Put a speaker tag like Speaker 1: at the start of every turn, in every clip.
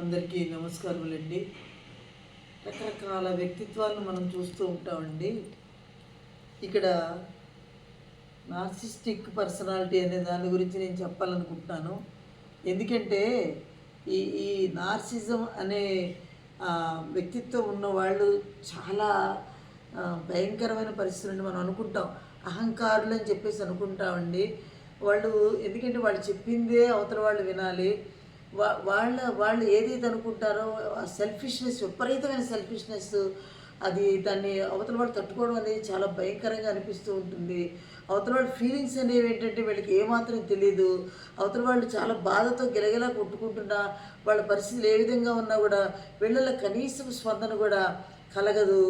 Speaker 1: అందరికీ నమస్కారములండి. రకరకాల వ్యక్తిత్వాలను మనం చూస్తూ ఉంటామండి. ఇక్కడ నార్సిస్టిక్ పర్సనాలిటీ అనే దాని గురించి నేను చెప్పాలనుకుంటున్నాను. ఎందుకంటే ఈ ఈ నార్సిజం అనే వ్యక్తిత్వం ఉన్న వాళ్ళు చాలా భయంకరమైన పరిస్థితులు మనం అనుకుంటాం. అహంకారులు అని చెప్పేసి అనుకుంటామండి. వాళ్ళు ఎందుకంటే వాళ్ళు చెప్పిందే అవతల వాళ్ళు వినాలి. వా వాళ్ళ వాళ్ళు ఏదైతే అనుకుంటారో సెల్ఫిష్నెస్ విపరీతమైన సెల్ఫిష్నెస్ అది దాన్ని అవతల వాళ్ళు తట్టుకోవడం అనేది చాలా భయంకరంగా అనిపిస్తూ ఉంటుంది. అవతల వాళ్ళ ఫీలింగ్స్ అనేవి ఏంటంటే వీళ్ళకి ఏమాత్రం తెలియదు అవతల వాళ్ళు చాలా బాధతో గెలగెలా కొట్టుకుంటున్నా వాళ్ళ పరిస్థితులు ఏ విధంగా ఉన్నా కూడా వీళ్ళలో కనీసం స్పందన కూడా కలగదు.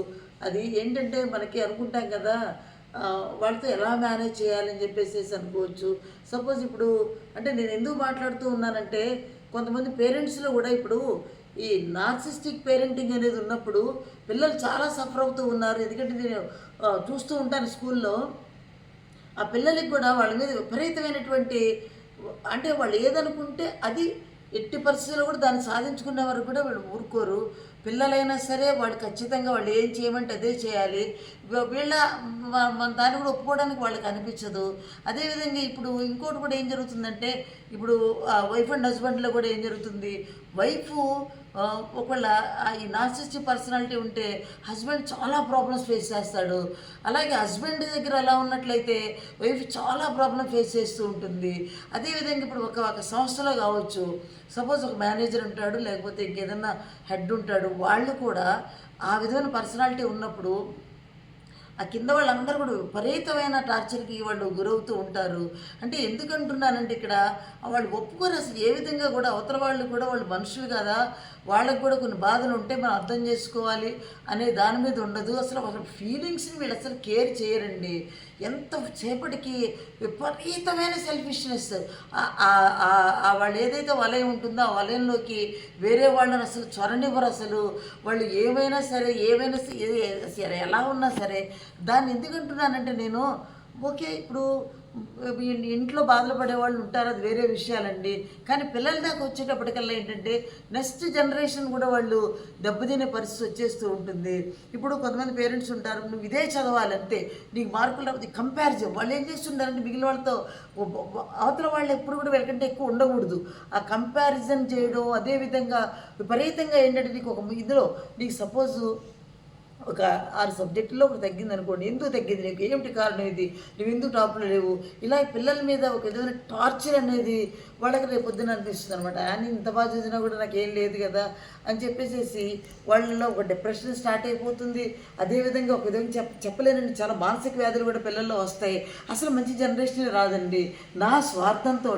Speaker 1: అది ఏంటంటే మనకి అనుకుంటాం కదా వాళ్ళతో ఎలా మేనేజ్ చేయాలని చెప్పేసి అనుకోవచ్చు. సపోజ్ ఇప్పుడు అంటే నేను ఎందుకు మాట్లాడుతూ ఉన్నానంటే కొంతమంది పేరెంట్స్లో కూడా ఇప్పుడు ఈ నార్సిస్టిక్ పేరెంటింగ్ అనేది ఉన్నప్పుడు పిల్లలు చాలా సఫర్ అవుతూ ఉన్నారు. ఎందుకంటే నేను చూస్తూ ఉంటాను స్కూల్లో. ఆ పిల్లలకి కూడా వాళ్ళ మీద విపరీతమైనటువంటి అంటే వాళ్ళు ఏదనుకుంటే అది ఎట్టి పరిస్థితుల్లో కూడా దాన్ని సాధించుకునే వరకు కూడా వీళ్ళు ఊరుకోరు. పిల్లలైనా సరే వాడు ఖచ్చితంగా వాళ్ళు ఏం చేయమంటే అదే చేయాలి. వీళ్ళ మన దాన్ని కూడా ఒప్పుకోవడానికి వాళ్ళకి అనిపించదు. అదేవిధంగా ఇప్పుడు ఇంకోటి కూడా ఏం జరుగుతుందంటే ఇప్పుడు వైఫ్ అండ్ హస్బెండ్లో కూడా ఏం జరుగుతుంది? వైఫ్ ఒకవేళ ఈ నార్సిస్టిక్ పర్సనాలిటీ ఉంటే హస్బెండ్ చాలా ప్రాబ్లమ్స్ ఫేస్ చేస్తాడు. అలాగే హస్బెండ్ దగ్గర అలా ఉన్నట్లయితే వైఫ్ చాలా ప్రాబ్లం ఫేస్ చేస్తూ ఉంటుంది. అదేవిధంగా ఇప్పుడు ఒక ఒక సంస్థలో కావచ్చు. సపోజ్ ఒక మేనేజర్ ఉంటాడు లేకపోతే ఇంకేదన్నా హెడ్ ఉంటాడు. వాళ్ళు కూడా ఆ విధమైన పర్సనాలిటీ ఉన్నప్పుడు ఆ కింద వాళ్ళందరూ కూడా విపరీతమైన టార్చర్కి వాళ్ళు గురవుతూ ఉంటారు. అంటే ఎందుకంటున్నానంటే ఇక్కడ వాళ్ళు ఒప్పుకోరు అసలు ఏ విధంగా కూడా అవతల వాళ్ళు కూడా వాళ్ళు మనుషులు కదా వాళ్ళకు కూడా కొన్ని బాధలు ఉంటే మనం అర్థం చేసుకోవాలి అనే దాని మీద ఉండదు. అసలు అసలు ఫీలింగ్స్ని వీళ్ళు అసలు కేర్ చేయరండి. ఎంత సేపటికి విపరీతమైన సెల్ఫిష్నెస్ వాళ్ళు ఏదైతే వలయం ఉంటుందో ఆ వలయంలోకి వేరే వాళ్ళని అసలు చొరనివ్వరు అసలు. వాళ్ళు ఏమైనా సరే ఏమైనా సరే ఎలా ఉన్నా సరే దాన్ని ఎందుకంటున్నానంటే నేను ఓకే ఇప్పుడు ఇంట్లో బాధలు పడే వాళ్ళు ఉంటారు అది వేరే విషయాలండి. కానీ పిల్లల దాకా వచ్చేటప్పటికల్లా ఏంటంటే నెక్స్ట్ జనరేషన్ కూడా వాళ్ళు దెబ్బతినే పరిస్థితి వచ్చేస్తూ ఉంటుంది. ఇప్పుడు కొంతమంది పేరెంట్స్ ఉంటారు నువ్వు ఇదే చదవాలంటే నీకు మార్కులు రావు. కంపారిజన్ వాళ్ళు ఏం చేస్తుంటారంటే మిగిలిన వాళ్ళతో అవతల వాళ్ళు ఎప్పుడు కూడా వెళ్ళకంటే ఎక్కువ ఉండకూడదు. ఆ కంపారిజన్ చేయడం అదేవిధంగా విపరీతంగా ఏంటంటే నీకు ఒక ఇందులో నీకు సపోజు ఒక ఆరు సబ్జెక్టులో ఒకటి తగ్గింది అనుకోండి ఎందుకు తగ్గింది? నీకు ఏమిటి కారణం ఇది? నువ్వు ఎందుకు టాప్లో లేవు? ఇలా పిల్లల మీద ఒక విధమైన టార్చర్ అనేది వాళ్ళకి రేపు పొద్దున అనిపిస్తుంది అనమాట అని ఇంత బాగా చదివినా కూడా నాకు ఏం లేదు కదా అని చెప్పేసేసి వాళ్ళలో ఒక డిప్రెషన్ స్టార్ట్ అయిపోతుంది. అదేవిధంగా ఒక విధంగా చెప్ చెప్పలేనండి. చాలా మానసిక వ్యాధులు కూడా పిల్లల్లో వస్తాయి. అసలు మంచి జనరేషన్ రాదండి. నా స్వార్థంతో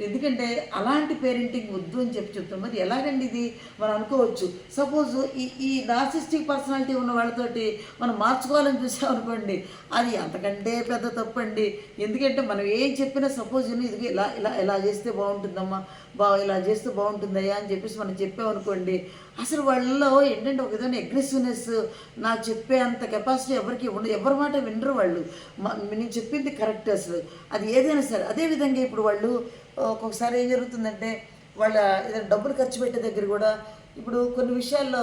Speaker 1: ఎందుకంటే అలాంటి పేరెంటింగ్ వద్దు అని చెప్పి చెప్తాం మరి ఎలాగండి ఇది? మనం అనుకోవచ్చు. సపోజ్ ఈ ఈ నార్సిస్టిక్ పర్సనాలిటీ ఉన్న వాళ్ళతోటి మనం మార్చుకోవాలని చూసాం అనుకోండి అది అంతకంటే పెద్ద తప్పు అండి ఎందుకంటే మనం ఏం చెప్పినా సపోజ్ ఇది ఇలా ఇలా ఇలా చేస్తే బాగుంటుందమ్మా బా ఇలా చేస్తే బాగుంటుందయ్యా అని చెప్పేసి మనం చెప్పామనుకోండి అసలు వాళ్ళలో ఏంటంటే ఒక విధమైన అగ్రెసివ్నెస్ నాకు చెప్పే అంత కెపాసిటీ ఎవరికి ఉండదు ఎవరి మాట వినరు వాళ్ళు. నేను చెప్పింది కరెక్ట్ అసలు. అది ఏదైనా సరే అదేవిధంగా ఇప్పుడు వాళ్ళు ఒక్కొక్కసారి ఏం జరుగుతుందంటే వాళ్ళ ఏదైనా డబ్బులు ఖర్చు పెట్టే దగ్గర కూడా ఇప్పుడు కొన్ని విషయాల్లో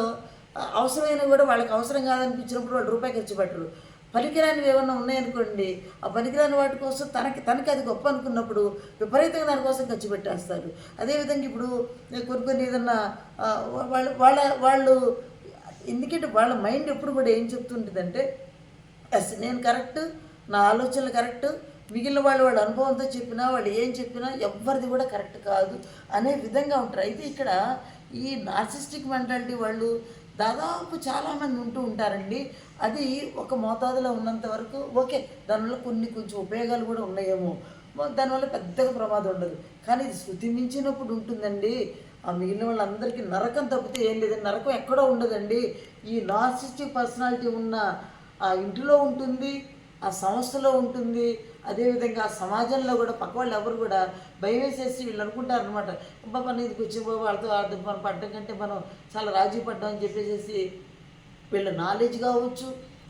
Speaker 1: అవసరమైన కూడా వాళ్ళకి అవసరం కాదనిపించినప్పుడు వాళ్ళు రూపాయి ఖర్చు పెట్టరు. పనికిరానివి ఏమన్నా ఉన్నాయనుకోండి ఆ పనికిరాని వాటి కోసం తనకి తనకి అది గొప్ప అనుకున్నప్పుడు విపరీతంగా దానికోసం ఖర్చు పెట్టేస్తారు. అదేవిధంగా ఇప్పుడు కొన్ని కొన్ని ఏదన్నా వాళ్ళు వాళ్ళ వాళ్ళు ఎందుకంటే వాళ్ళ మైండ్ ఎప్పుడు కూడా ఏం చెప్తుంటుందంటే ఎస్ నేను కరెక్ట్ నా ఆలోచనలు కరెక్ట్ మిగిలిన వాళ్ళు వాళ్ళ అనుభవంతో చెప్పినా వాళ్ళు ఏం చెప్పినా ఎవరిది కూడా కరెక్ట్ కాదు అనే విధంగా ఉంటారు. అయితే ఇక్కడ ఈ నార్సిస్టిక్ మెంటాలిటీ వాళ్ళు దాదాపు చాలామంది ఉంటూ ఉంటారండి. అది ఒక మోతాదులో ఉన్నంత వరకు ఓకే దానివల్ల కొన్ని కొంచెం ఉపయోగాలు కూడా ఉన్నాయేమో. దానివల్ల పెద్దగా ప్రమాదం ఉండదు. కానీ ఇది శృతి మించినప్పుడు ఉంటుందండి. ఆ మిగిలిన వాళ్ళందరికీ నరకం తప్పితే ఏం లేదండి నరకం ఎక్కడో ఉండదండి. ఈ నార్సిస్టిక్ పర్సనాలిటీ ఉన్న ఆ ఇంటిలో ఉంటుంది ఆ సంస్థలో ఉంటుంది అదేవిధంగా ఆ సమాజంలో కూడా పక్క వాళ్ళు ఎవరు కూడా భయం వేసేసి వీళ్ళు అనుకుంటారు అనమాట బాబా నీకు వచ్చి వాళ్ళతో ఆడదు మనం పడ్డం కంటే మనం చాలా రాజీ పడ్డాం అని చెప్పేసి వీళ్ళ నాలెడ్జ్ కావచ్చు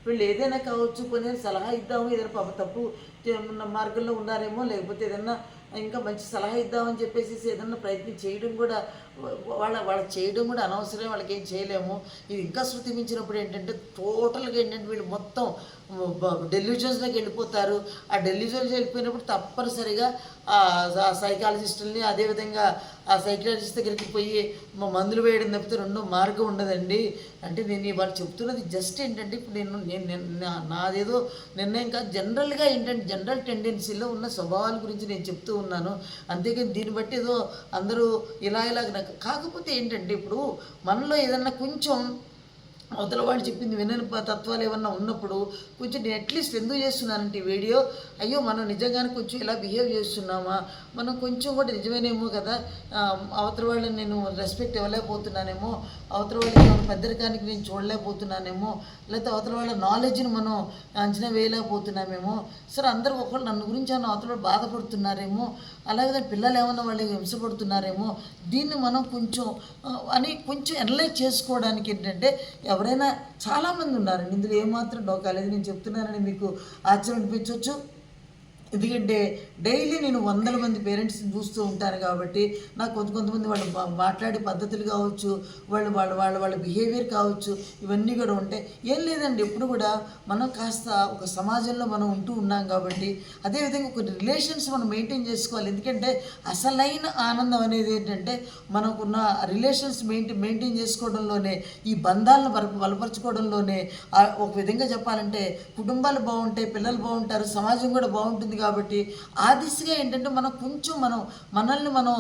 Speaker 1: వీళ్ళు ఏదైనా కావచ్చు కొన్ని సలహా ఇద్దాము ఏదైనా పాప తప్పు మార్గంలో ఉన్నారేమో లేకపోతే ఏదైనా ఇంకా మంచి సలహా ఇద్దామని చెప్పేసి ఏదన్నా ప్రయత్నం చేయడం కూడా వాళ్ళ వాళ్ళ చేయడం కూడా అనవసరం వాళ్ళకి ఏం చేయలేము. ఇది ఇంకా శృతి మించినప్పుడు ఏంటంటే టోటల్గా ఏంటంటే వీళ్ళు మొత్తం డెలివిజన్స్లోకి వెళ్ళిపోతారు. ఆ డెలివిజన్స్ వెళ్ళిపోయినప్పుడు తప్పనిసరిగా ఆ సైకాలజిస్టుల్ని అదేవిధంగా ఆ సైకాలజిస్ట్ దగ్గరికి పోయి మందులు వేయడం తప్పితే రెండో మార్గం ఉండదండి. అంటే నేను వాళ్ళు చెప్తున్నది జస్ట్ ఏంటంటే ఇప్పుడు నేను నేను నాదేదో నిర్ణయం కాదు. జనరల్గా ఏంటంటే జనరల్ టెండెన్సీలో ఉన్న స్వభావాల గురించి నేను చెప్తూ ఉన్నాను. అంతేకాని దీన్ని బట్టి ఏదో అందరూ ఇలా ఇలా కాకపోతే ఏంటంటే ఇప్పుడు మనలో ఏదన్నా కొంచెం అవతల వాళ్ళు చెప్పింది వినని తత్వాలు ఏమన్నా ఉన్నప్పుడు కొంచెం నేను అట్లీస్ట్ ఎందుకు చేస్తున్నానంటే ఈ వీడియో? అయ్యో మనం నిజంగానే కొంచెం ఇలా బిహేవ్ చేస్తున్నామా? మనం కొంచెం కూడా నిజమేనేమో కదా? అవతల వాళ్ళని నేను రెస్పెక్ట్ ఇవ్వలేకపోతున్నానేమో? అవతల వాళ్ళకి ఏమైనా పెద్దరికానికి నేను చూడలేకపోతున్నానేమో? లేకపోతే అవతల వాళ్ళ నాలెడ్జ్ని మనం అంచనా వేయలేకపోతున్నామేమో? సరే అందరూ ఒకళ్ళు నన్ను గురించి అన్న అవతల వాళ్ళు బాధపడుతున్నారేమో? అలాగే పిల్లలు ఏమన్నా వాళ్ళకి హింసపడుతున్నారేమో? దీన్ని మనం కొంచెం అని కొంచెం ఎనలైజ్ చేసుకోవడానికి ఏంటంటే ఎవరైనా చాలామంది ఉన్నారండి. ఇందులో ఏమాత్రం డోకా లేదు. నేను చెప్తున్నానని మీకు ఆశ్చర్యం అనిపించవచ్చు. ఎందుకంటే డైలీ నేను వందల మంది పేరెంట్స్ని చూస్తూ ఉంటాను కాబట్టి నాకు కొంత కొంతమంది వాళ్ళు మాట్లాడే పద్ధతులు కావచ్చు వాళ్ళు వాళ్ళ వాళ్ళ వాళ్ళ బిహేవియర్ కావచ్చు ఇవన్నీ కూడా ఉంటాయి. ఏం లేదండి ఎప్పుడు కూడా మనం కాస్త ఒక సమాజంలో మనం ఉంటూ ఉన్నాం కాబట్టి అదేవిధంగా కొన్ని రిలేషన్స్ మనం మెయింటైన్ చేసుకోవాలి. ఎందుకంటే అసలైన ఆనందం అనేది ఏంటంటే మనకున్న రిలేషన్స్ మెయింటైన్ మెయింటైన్ చేసుకోవడంలోనే ఈ బంధాలను బల బలపరచుకోవడంలోనే ఒక విధంగా చెప్పాలంటే కుటుంబాలు బాగుంటాయి పిల్లలు బాగుంటారు సమాజం కూడా బాగుంటుంది కాబట్టి ఆ దిశగా ఏంటంటే మనం కొంచెం మనం మనల్ని మనం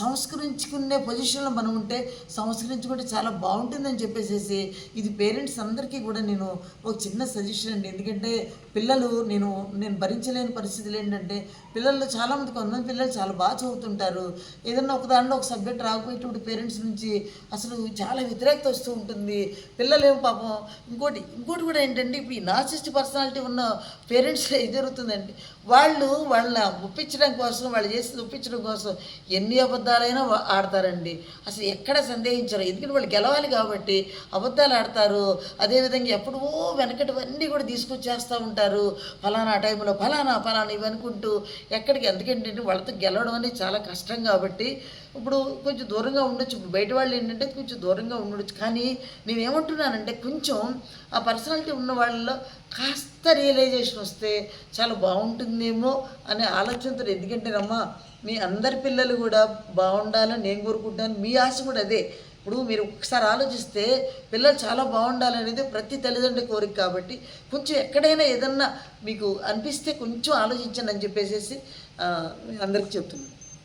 Speaker 1: సంస్కరించుకునే పొజిషన్లో మనం ఉంటే సంస్కరించుకుంటే చాలా బాగుంటుందని చెప్పేసి ఇది పేరెంట్స్ అందరికీ కూడా నేను ఒక చిన్న సజెషన్ అండి. ఎందుకంటే పిల్లలు నేను నేను భరించలేని పరిస్థితులు ఏంటంటే పిల్లల్లో చాలామంది కొంతమంది పిల్లలు చాలా బాగా చదువుతుంటారు. ఏదన్నా ఒక దాంట్లో ఒక సబ్జెక్ట్ రాకపోయేటువంటి పేరెంట్స్ నుంచి అసలు చాలా వ్యతిరేకత వస్తూ ఉంటుంది. పిల్లలేం పాపం ఇంకోటి ఇంకోటి కూడా ఏంటంటే ఇప్పుడు ఈ నాసిస్ట్ పర్సనాలిటీ ఉన్న పేరెంట్స్ ఏం జరుగుతుందండి వాళ్ళు వాళ్ళ ఒప్పించడం కోసం వాళ్ళు చేసి ఒప్పించడం కోసం ఎన్ని అబద్ధాలైనా వా- ఆడతారండి. అసలు ఎక్కడ సందేహించరు. ఎందుకంటే వాళ్ళు గెలవాలి కాబట్టి అబద్ధాలు ఆడతారు. అదేవిధంగా ఎప్పుడో వెనకటివన్నీ కూడా తీసుకొచ్చేస్తూ ఉంటారు. ఫలానా టైంలో ఫలానా ఫలానా ఇవి అనుకుంటూ ఎక్కడికి ఎందుకంటే వాళ్ళతో గెలవడం అనేది చాలా కష్టం కాబట్టి ఇప్పుడు కొంచెం దూరంగా ఉండొచ్చు. ఇప్పుడు బయట వాళ్ళు ఏంటంటే కొంచెం దూరంగా ఉండొచ్చు. కానీ నేను ఏమంటున్నానంటే కొంచెం ఆ పర్సనాలిటీ ఉన్న వాళ్ళలో కాస్త రియలైజేషన్ వస్తే చాలా బాగుంటుందేమో అనే ఆలోచనతో ఎందుకంటే రమ్మా మీ అందరి పిల్లలు కూడా బాగుండాలని నేను కోరుకుంటాను మీ ఆశ కూడా అదే. ఇప్పుడు మీరు ఒకసారి ఆలోచిస్తే పిల్లలు చాలా బాగుండాలనేది ప్రతి తల్లిదండ్రుల కోరిక కాబట్టి కొంచెం ఎక్కడైనా ఏదన్నా మీకు అనిపిస్తే కొంచెం ఆలోచించండి అని చెప్పేసేసి అందరికి అందరికీ చెప్తున్నాను.